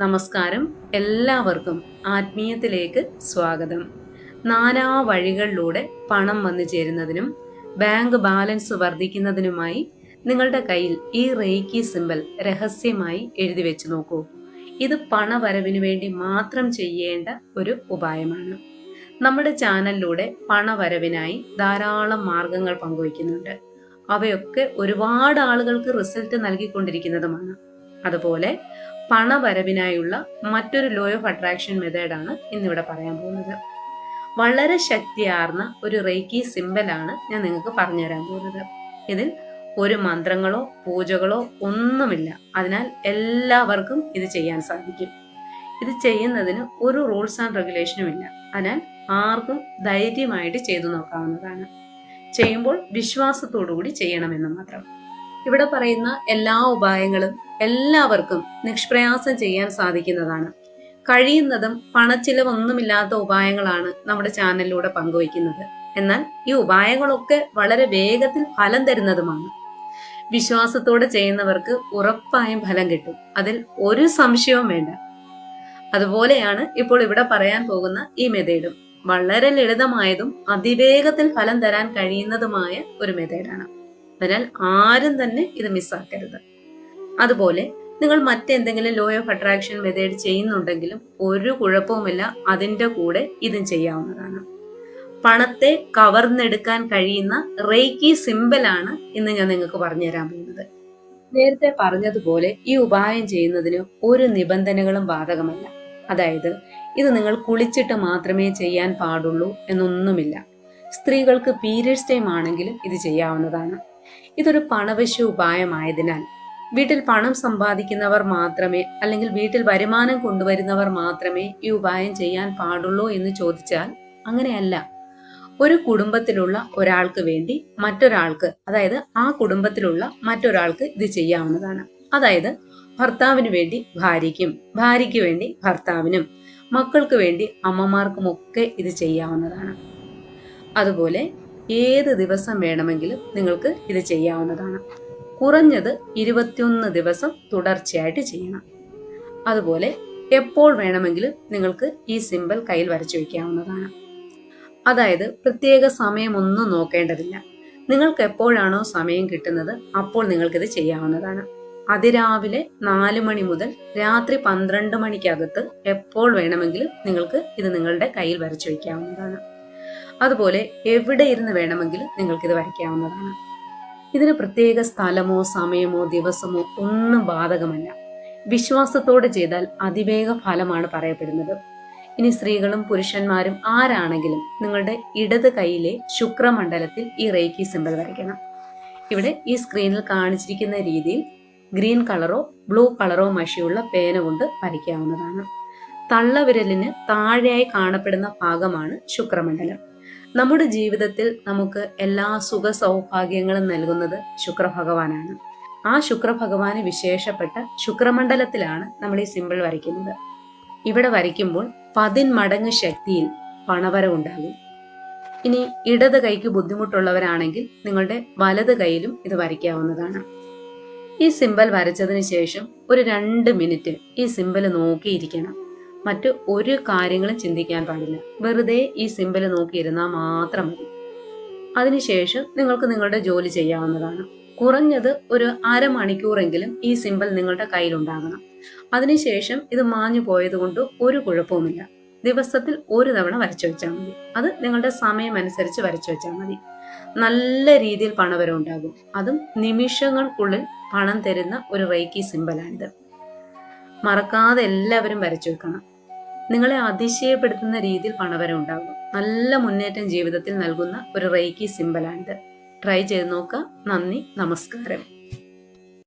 നമസ്കാരം. എല്ലാവർക്കും ആത്മീയത്തിലേക്ക് സ്വാഗതം. നാനാ വഴികളിലൂടെ പണം വന്നു ചേരുന്നതിനും ബാങ്ക് ബാലൻസ് വർദ്ധിക്കുന്നതിനുമായി നിങ്ങളുടെ കയ്യിൽ ഈ റേക്കി സിമ്പൽ രഹസ്യമായി എഴുതി വെച്ച് നോക്കൂ. ഇത് പണവരവിന് വേണ്ടി മാത്രം ചെയ്യേണ്ട ഒരു ഉപായമാണ്. നമ്മുടെ ചാനലിലൂടെ പണവരവിനായി ധാരാളം മാർഗങ്ങൾ പങ്കുവയ്ക്കുന്നുണ്ട്. അവയൊക്കെ ഒരുപാട് ആളുകൾക്ക് റിസൾട്ട് നൽകിക്കൊണ്ടിരിക്കുന്നതുമാണ്. അതുപോലെ പണവരവിനായുള്ള മറ്റൊരു ലോ ഓഫ് അട്രാക്ഷൻ മെത്തേഡാണ് ഇന്നിവിടെ പറയാൻ പോകുന്നത്. വളരെ ശക്തിയാർന്ന ഒരു റേക്കി സിമ്പലാണ് ഞാൻ നിങ്ങൾക്ക് പറഞ്ഞുതരാൻ പോകുന്നത്. ഇതിൽ ഒരു മന്ത്രങ്ങളോ പൂജകളോ ഒന്നുമില്ല. അതിനാൽ എല്ലാവർക്കും ഇത് ചെയ്യാൻ സാധിക്കും. ഇത് ചെയ്യുന്നതിന് ഒരു റൂൾസ് ആൻഡ് റെഗുലേഷനും ഇല്ല. അതിനാൽ ആർക്കും ധൈര്യമായിട്ട് ചെയ്തു നോക്കാവുന്നതാണ്. ചെയ്യുമ്പോൾ വിശ്വാസത്തോടു കൂടി ചെയ്യണമെന്ന് മാത്രം. ഇവിടെ പറയുന്ന എല്ലാ ഉപായങ്ങളും എല്ലാവർക്കും നിഷ്പ്രയാസം ചെയ്യാൻ സാധിക്കുന്നതാണ്. കഴിയുന്നതും പണച്ചിലവൊന്നുമില്ലാത്ത ഉപായങ്ങളാണ് നമ്മുടെ ചാനലിലൂടെ പങ്കുവയ്ക്കുന്നത്. എന്നാൽ ഈ ഉപായങ്ങളൊക്കെ വളരെ വേഗത്തിൽ ഫലം തരുന്നതുമാണ്. വിശ്വാസത്തോടെ ചെയ്യുന്നവർക്ക് ഉറപ്പായും ഫലം കിട്ടും. അതിൽ ഒരു സംശയവും വേണ്ട. അതുപോലെയാണ് ഇപ്പോൾ ഇവിടെ പറയാൻ പോകുന്ന ഈ മെതേഡും. വളരെ ലളിതമായതും അതിവേഗത്തിൽ ഫലം തരാൻ കഴിയുന്നതുമായ ഒരു മെത്തേഡാണ് അതിനാൽ ആരും തന്നെ ഇത് മിസ്സാക്കരുത് അതുപോലെ നിങ്ങൾ മറ്റെന്തെങ്കിലും ലോ ഓഫ് അട്രാക്ഷൻ മെത്തേഡ് ചെയ്യുന്നുണ്ടെങ്കിലും ഒരു കുഴപ്പവുമില്ല അതിന്റെ കൂടെ ഇതും ചെയ്യാവുന്നതാണ്. പണത്തെ കവർന്നെടുക്കാൻ കഴിയുന്ന റേക്കി സിമ്പലാണ് ഇന്ന് ഞാൻ നിങ്ങൾക്ക് പറഞ്ഞു തരാൻ പോകുന്നത്. നേരത്തെ പറഞ്ഞതുപോലെ ഈ ഉപായം ചെയ്യുന്നതിന് ഒരു നിബന്ധനകളും ബാധകമല്ല. അതായത് ഇത് നിങ്ങൾ കുളിച്ചിട്ട് മാത്രമേ ചെയ്യാൻ പാടുള്ളൂ എന്നൊന്നുമില്ല. സ്ത്രീകൾക്ക് പീരിയഡ്സ് ടൈം ആണെങ്കിലും ഇത് ചെയ്യാവുന്നതാണ്. ഇതൊരു പണവശ്യ ഉപായമായതിനാൽ വീട്ടിൽ പണം സമ്പാദിക്കുന്നവർ മാത്രമേ അല്ലെങ്കിൽ വീട്ടിൽ വരുമാനം കൊണ്ടുവരുന്നവർ മാത്രമേ ഈ ഉപായം ചെയ്യാൻ പാടുള്ളൂ എന്ന് ചോദിച്ചാൽ അങ്ങനെയല്ല. ഒരു കുടുംബത്തിലുള്ള ഒരാൾക്ക് വേണ്ടി മറ്റൊരാൾക്ക് അതായത് ആ കുടുംബത്തിലുള്ള മറ്റൊരാൾക്ക് ഇത് ചെയ്യാവുന്നതാണ്. അതായത് ഭർത്താവിന് വേണ്ടി ഭാര്യയ്ക്കും ഭാര്യയ്ക്ക് വേണ്ടി ഭർത്താവിനും മക്കൾക്ക് വേണ്ടി അമ്മമാർക്കുമൊക്കെ ഇത് ചെയ്യാവുന്നതാണ്. അതുപോലെ ഏത് ദിവസം വേണമെങ്കിലും നിങ്ങൾക്ക് ഇത് ചെയ്യാവുന്നതാണ്. കുറഞ്ഞത് ഇരുപത്തിയൊന്ന് ദിവസം തുടർച്ചയായിട്ട് ചെയ്യണം. അതുപോലെ എപ്പോൾ വേണമെങ്കിലും നിങ്ങൾക്ക് ഈ സിമ്പൽ കയ്യിൽ വരച്ചു വയ്ക്കാവുന്നതാണ്. അതായത് പ്രത്യേക സമയമൊന്നും നോക്കേണ്ടതില്ല. നിങ്ങൾക്ക് എപ്പോഴാണോ സമയം കിട്ടുന്നത് അപ്പോൾ നിങ്ങൾക്കിത് ചെയ്യാവുന്നതാണ്. അതിരാവിലെ നാല് മണി മുതൽ രാത്രി പന്ത്രണ്ട് മണിക്കകത്ത് എപ്പോൾ വേണമെങ്കിലും നിങ്ങൾക്ക് ഇത് നിങ്ങളുടെ കയ്യിൽ വരച്ചു വയ്ക്കാവുന്നതാണ്. അതുപോലെ എവിടെ ഇരുന്ന് വേണമെങ്കിലും നിങ്ങൾക്കിത് വരയ്ക്കാവുന്നതാണ്. ഇതിന് പ്രത്യേക സ്ഥലമോ സമയമോ ദിവസമോ ഒന്നും ബാധകമല്ല. വിശ്വാസത്തോടെ ചെയ്താൽ അതിവേഗ ഫലമാണ് പറയപ്പെടുന്നത്. ഇനി സ്ത്രീകളും പുരുഷന്മാരും ആരാണെങ്കിലും നിങ്ങളുടെ ഇടത് കൈയിലെ ശുക്രമണ്ഡലത്തിൽ ഈ റേക്കി സിമ്പൽ വരയ്ക്കണം. ഇവിടെ ഈ സ്ക്രീനിൽ കാണിച്ചിരിക്കുന്ന രീതിയിൽ ഗ്രീൻ കളറോ ബ്ലൂ കളറോ മഷിയുള്ള പേന കൊണ്ട് വരയ്ക്കാവുന്നതാണ്. തള്ളവിരലിന് താഴെയായി കാണപ്പെടുന്ന ഭാഗമാണ് ശുക്രമണ്ഡലം. നമ്മുടെ ജീവിതത്തിൽ നമുക്ക് എല്ലാ സുഖ സൗഭാഗ്യങ്ങളും നൽകുന്നത് ശുക്രഭഗവാനാണ്. ആ ശുക്രഭഗവാന് വിശേഷപ്പെട്ട ശുക്രമണ്ഡലത്തിലാണ് നമ്മൾ ഈ സിമ്പിൾ വരയ്ക്കുന്നത്. ഇവിടെ വരയ്ക്കുമ്പോൾ പതിന്മടങ്ങ് ശക്തിയിൽ പണവരവുണ്ടാകും ഇനി ഇടത് കൈക്ക് ബുദ്ധിമുട്ടുള്ളവരാണെങ്കിൽ നിങ്ങളുടെ വലത് കൈയിലും ഇത് വരയ്ക്കാവുന്നതാണ്. ഈ സിമ്പൽ വരച്ചതിന് ശേഷം ഒരു രണ്ട് മിനിറ്റ് ഈ സിമ്പൽ നോക്കിയിരിക്കണം. മറ്റു ഒരു കാര്യങ്ങളും ചിന്തിക്കാൻ പാടില്ല. വെറുതെ ഈ സിമ്പിൾ നോക്കിയിരുന്നാൽ മാത്രം മതി. അതിനുശേഷം നിങ്ങൾക്ക് നിങ്ങളുടെ ജോലി ചെയ്യാവുന്നതാണ്. കുറഞ്ഞത് ഒരു അരമണിക്കൂറെങ്കിലും ഈ സിമ്പൽ നിങ്ങളുടെ കയ്യിൽ കയ്യിലുണ്ടാകണം. അതിനുശേഷം ഇത് മാഞ്ഞു പോയത് കൊണ്ട് ഒരു കുഴപ്പവുമില്ല. ദിവസത്തിൽ ഒരു തവണ വരച്ചു വെച്ചാൽ മതി. അത് നിങ്ങളുടെ സമയം അനുസരിച്ച് വരച്ചു വെച്ചാൽ മതി. നല്ല രീതിയിൽ പണവരം ഉണ്ടാകും. അതും നിമിഷങ്ങൾക്കുള്ളിൽ പണം തരുന്ന ഒരു റേക്കി സിമ്പലാണിത് മറക്കാതെ എല്ലാവരും വരച്ചു വെക്കണം. നിങ്ങളെ അതിശയപ്പെടുത്തുന്ന രീതിയിൽ പണവരം ഉണ്ടാകും നല്ല മുന്നേറ്റം ജീവിതത്തിൽ നൽകുന്ന ഒരു റേക്കി സിമ്പലാണിത്. ട്രൈ ചെയ്ത് നോക്കുക. നന്ദി. നമസ്കാരം.